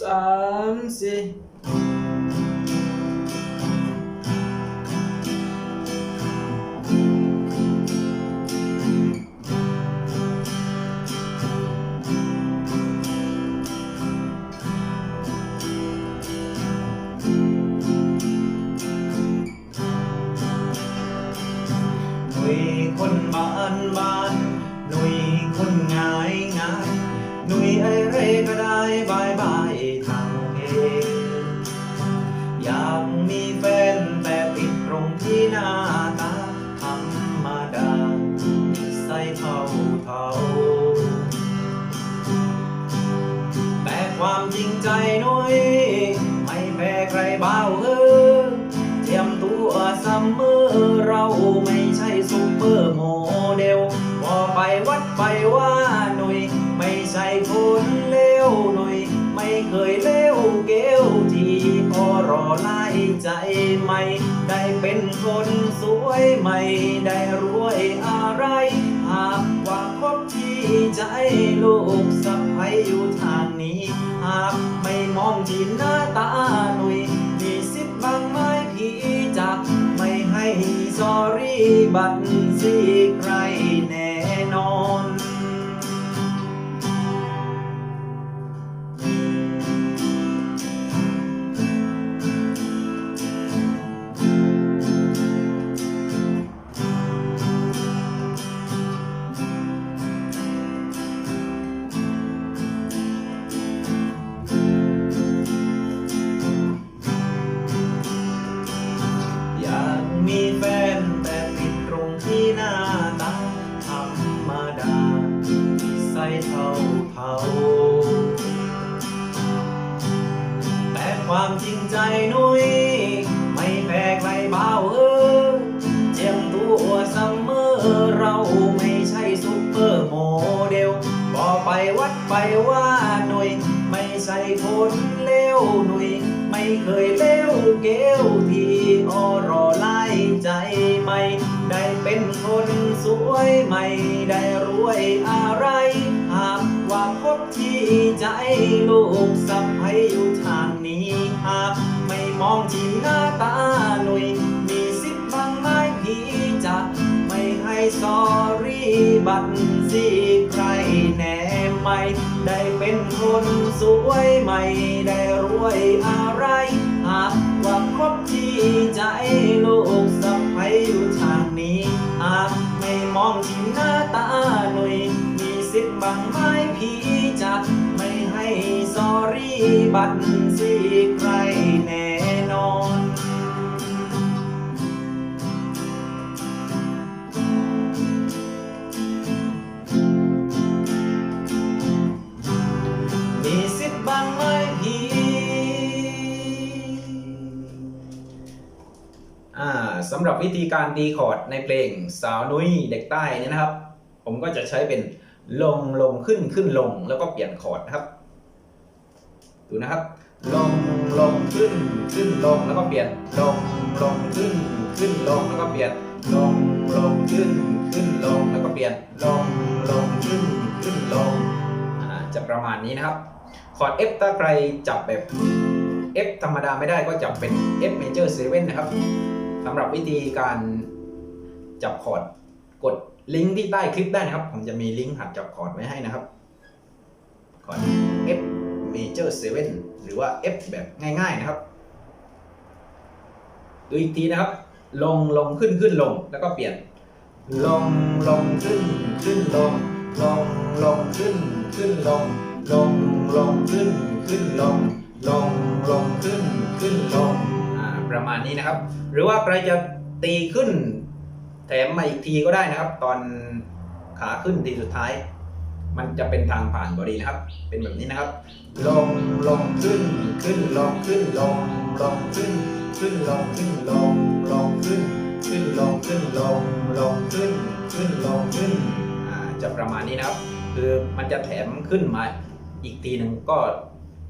สามสี่หนุ่ยคนบ้านบ้านหนุ่ยคนง่ายง่ายหนุ่ยไอเร่ก็ได้บายบาย บาเออเตรียมตัวเสมอเราไม่ใช่ซุปเปอร์โมเดลพอไปวัดไปว่าหน่อย ไม่ใช่คนเลวหน่อย ไม่เคยเลวเกลที่พอรอไล่ใจไม่ ได้เป็นคนสวยไม่ ได้รวยอะไร หากว่าคบที่ใจลูกสะใภ้อยู่ทางนี้ หากไม่มองที่หน้าตาหนุ่ยางไม่พีจักไม่ให้สอรี่บัตรสีใครแน่นอนาเท่าแต่ความจริงใจนุ้ยไม่แพ้ใครเบาเออเจียมตัวเสมอเราไม่ใช่ซุปเปอร์โมเดลพอไปวัดไปว่าหน่ยไม่ใช่คนเลวหน่ยไม่เคยเลวเกลที่ออรอไล่ใจไม่ได้เป็นคนสวยไม่ได้รวยอะไร หากว่าพบที่ใจลูกสะใภ้อยู่ทางนี้หากไม่มองที่หน้าตาหนุ่ยมีสิทธิ์บางไม้พี่จะไม่ให้สอรี่บัตรสีใครแน่ไม่ได้เป็นคนสวยไม่ได้รวยอะไรหากว่าคบที่ใจลูกสะใภ้อยู่ทางนี้หากไม่มองที่หน้าตาหนุ่ย บางไม้พี่จะไม่ให้สอรี่บัตรสีใครแน่นอน มีสิทธิ์บางไหมพี่อ่าสำหรับวิธีการตีคอร์ดในเพลงสาวนุ้ยเด็กใต้เนี่ยนะครับ ผมก็จะใช้เป็น ลงลงขึ้นขึ้นลงแล้วก็เปลี่ยนคอร์ดนะครับ ดูนะครับ ลงลงขึ้นขึ้นลงแล้วก็เปลี่ยนลงลงขึ้นขึ้นลงแล้วก็เปลี่ยนลงลงขึ้นขึ้นลงแล้วก็เปลี่ยนลงลงขึ้นขึ้นลงอ่าจะประมาณนี้นะครับ คอร์ด F ถ้าใครจับแบบ F ธรรมดาไม่ได้ก็จับเป็น F major 7นะครับสำหรับวิธีการจับคอร์ดกด ลิงก์ที่ใต้คลิปได้นะครับ ผมจะมีลิงก์หัดจับคอร์ดไว้ให้นะครับคอร์ด F major 7 หรือว่า F แบบง่าย ๆนะครับ ดูอีกทีนะครับ ลงลงขึ้นขึ้นลงแล้วก็เปลี่ยน ลงลงขึ้นขึ้นลง ลงลงขึ้นขึ้นลง ลงลงขึ้นขึ้นลง ลงลงขึ้นขึ้นลงอ่าประมาณนี้นะครับ หรือว่าใครจะตีขึ้น แถมมาอีกทีก็ได้นะครับ ตอนขาขึ้นทีสุดท้าย มันจะเป็นทางผ่านบอดีนะครับ เป็นแบบนี้นะครับ ลงลงขึ้นขึ้นลงขึ้นลงลงขึ้น ขึ้นลงขึ้นลงลงขึ้น ขึ้นลงขึ้นลงลงขึ้น ขึ้นลงขึ้นอ่าจะประมาณนี้นะครับ คือมันจะแถมขึ้นมาอีกทีหนึ่งก็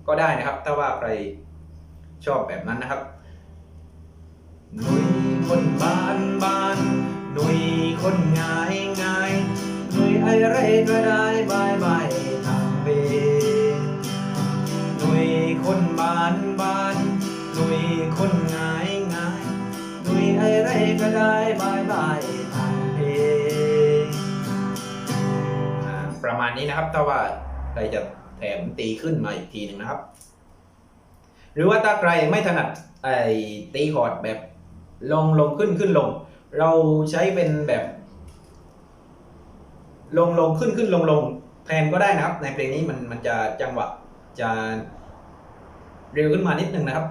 ก็ได้นะครับ ถ้าว่าใครชอบแบบนั้นนะครับหนุ่ยคนบ้านบ้าน หนุ่ยคนง่ายง่ายหนุ่ยไอไรก็ได้บายบายทางเบหนุ่ยคนบานบานหนุ่ยคนง่ายง่ายหนุ่ยอะไรก็ได้บายบายทางเพลงอ่าประมาณนี้นะครับถ้าว่าใครจะแถมตีขึ้นมาอีกทีหนึ่งนะครับ หรือว่าถ้าใครไม่ถนัดไอ้ตีคอร์ดแบบลงลงขึ้นขึ้นลง เราใช้เป็นแบบ ลงลงขึ้นขึ้นลงลงแทนก็ได้นะครับ ในเพลงนี้มันมันจะจังหวะจะเร็วขึ้นมานิดนึงนะครับ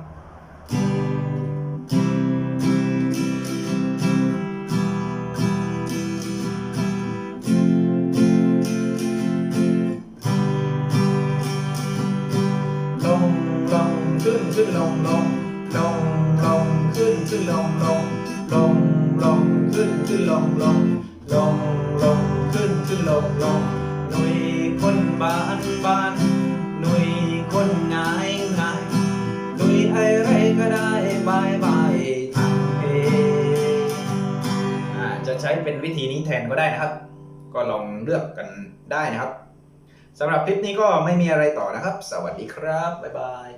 ลงลงขึ้นขึ้นลงลงลงลงขึ้นขึ้นลงลงลงลง ขึ้นขึ้นลงลงลงลงขึ้นขึ้นลงลงหนุยคนบานบานหนุยคนง่ายง่ายหนุยอะไรก็ได้บายบายทางเพลงอ่าจะใช้เป็นวิธีนี้แทนก็ได้นะครับ ก็ลองเลือกกันได้นะครับสำหรับคลิปนี้ก็ไม่มีอะไรต่อนะครับ สวัสดีครับ บ๊ายบาย